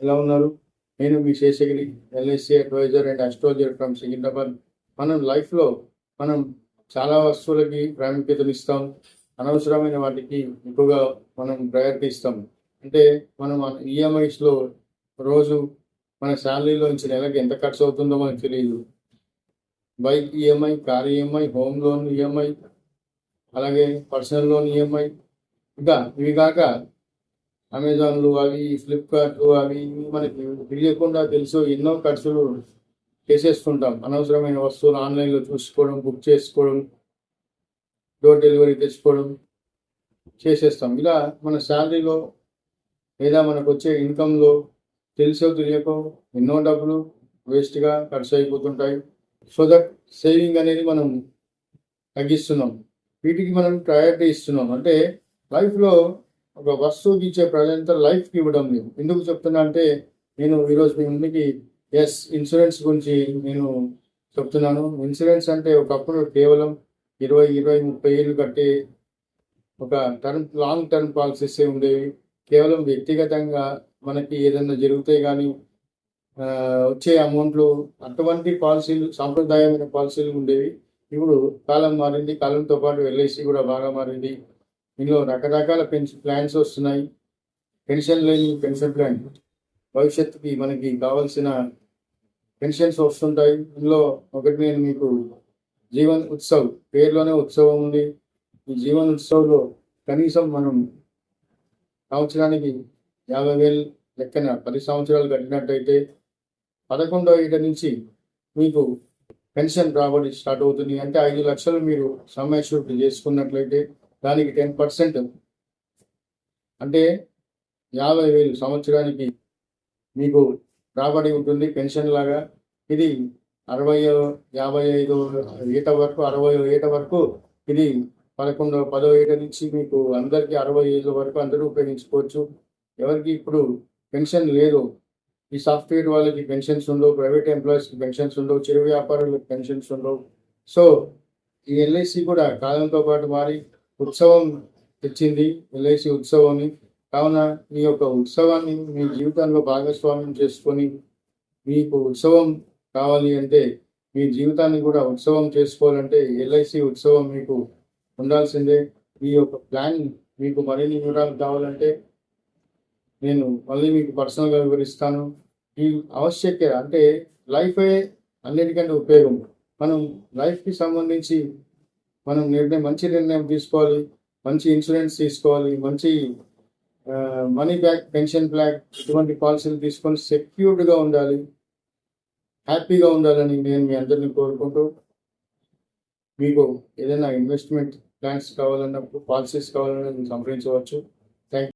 ఎలా ఉన్నారు? నేను మీ Seshagiri LIC advisor and astrologer from Secunderabad మనం లైఫ్లో మనం చాలా వస్తువులకి ప్రాముఖ్యతలు ఇస్తాం. అనవసరమైన వాటికి ఎక్కువగా మనం ప్రయారిటీ ఇస్తాం. అంటే మనం ఈఎంఐస్లో రోజు మన శాలరీలో నుంచి నెలకి ఎంత ఖర్చు అవుతుందో మనకు తెలియదు bike EMI car EMI home loan EMI అలాగే పర్సనల్ లోన్ ఈఎంఐ ఇంకా ఇవి కాక అమెజాన్లు అవి ఫ్లిప్కార్ట్లు అవి ఇవి మనకి తెలియకుండా తెలుసు ఎన్నో ఖర్చులు చేసేస్తుంటాం. అనవసరమైన వస్తువులు ఆన్లైన్లో చూసుకోవడం బుక్ చేసుకోవడం డోర్ డెలివరీ తెచ్చుకోవడం చేసేస్తాం. ఇలా మన శాలరీలో లేదా మనకు వచ్చే ఇన్కంలో తెలిసో తెలియకో ఎన్నో డబ్బులు వేస్ట్గా ఖర్చు అయిపోతుంటాయి సో దట్ సేవింగ్ అనేది మనం తగ్గిస్తున్నాం. వీటికి మనం ప్రయారిటీ ఇస్తున్నాం. అంటే లైఫ్లో ఒక వస్తువుకి ఇచ్చే ప్రజలంతా లైఫ్కి ఇవ్వడం లేదు. ఎందుకు చెప్తున్నా అంటే నేను ఈరోజు మీ ముందుకి ఎస్ ఇన్సూరెన్స్ గురించి నేను చెప్తున్నాను. ఇన్సూరెన్స్ అంటే ఒకప్పుడు కేవలం ఇరవై ఇరవై ముప్పై ఏళ్ళు కట్టే ఒక టర్మ్ లాంగ్ టర్మ్ పాలసీస్ ఉండేవి. కేవలం వ్యక్తిగతంగా మనకి ఏదైనా జరిగితే కానీ వచ్చే అమౌంట్లు అటువంటి పాలసీలు సాంప్రదాయమైన పాలసీలు ఉండేవి. ఇప్పుడు కాలం మారింది కాలంతో పాటు ఎల్ఐసి కూడా బాగా మారింది. ఇందులో రకరకాల పెన్షన్ ప్లాన్స్ వస్తున్నాయి. పెన్షన్ లేని పెన్షన్ ప్లాన్. భవిష్యత్తుకి మనకి కావాల్సిన పెన్షన్స్ వస్తుంటాయి. ఇందులో ఒకటి నేను మీకు జీవన్ ఉత్సవ్ పేరులోనే ఉత్సవం ఉంది. ఈ జీవన్ ఉత్సవ్లో కనీసం మనం సంవత్సరానికి యాభై వేలు లెక్కన పది సంవత్సరాలు కట్టినట్టయితే పదకొండో ఏట నుంచి మీకు పెన్షన్ రాబడి స్టార్ట్ అవుతుంది. అంటే ఐదు లక్షలు మీరు సమ్మెష్యూరిటీ చేసుకున్నట్లయితే దానికి టెన్ పర్సెంట్ అంటే యాభై వేలు సంవత్సరానికి మీకు రాబడి ఉంటుంది పెన్షన్ లాగా. ఇది అరవై యాభై ఐదు ఏట వరకు అరవై ఏట వరకు ఇది పదకొండు పదో ఏట నుంచి మీకు అందరికీ అరవై ఏళ్ళ వరకు అందరూ ఉపయోగించుకోవచ్చు. ఎవరికి ఇప్పుడు పెన్షన్ లేదు. ఈ సాఫ్ట్వేర్ వాళ్ళకి పెన్షన్స్ ఉండవు ప్రైవేట్ ఎంప్లాయీస్కి పెన్షన్స్ ఉండవు చిరు వ్యాపారులకు పెన్షన్స్ ఉండవు. సో ఈ ఎల్ఐసి కూడా కాలంతో పాటు మారి ఉత్సవం తెచ్చింది ఎల్ఐసి ఉత్సవాన్ని. కావున మీ యొక్క ఉత్సవాన్ని మీ జీవితంలో భాగస్వామ్యం చేసుకొని మీకు ఉత్సవం కావాలి అంటే మీ జీవితాన్ని కూడా ఉత్సవం చేసుకోవాలంటే ఎల్ఐసి ఉత్సవం మీకు ఉండాల్సిందే. మీ యొక్క ప్లాన్ మీకు మరిన్ని వివరాలు కావాలంటే నేను మళ్ళీ మీకు పర్సనల్గా వివరిస్తాను. ఈ ఆవశ్యకత అంటే లైఫే అన్నిటికంటే ఉపయోగం. మనం లైఫ్కి సంబంధించి మనం నిర్ణయం మంచి నిర్ణయం తీసుకోవాలి మంచి ఇన్సూరెన్స్ తీసుకోవాలి మంచి మనీ బ్యాక్ పెన్షన్ బ్లాక్ ఇటువంటి పాలసీలు తీసుకొని సెక్యూర్డ్గా ఉండాలి హ్యాపీగా ఉండాలని నేను మీ అందరిని కోరుకుంటూ మీకు ఏదైనా ఇన్వెస్ట్మెంట్ ప్లాన్స్ కావాలన్నప్పుడు పాలసీస్ కావాలన్నా సంప్రదించవచ్చు. థ్యాంక్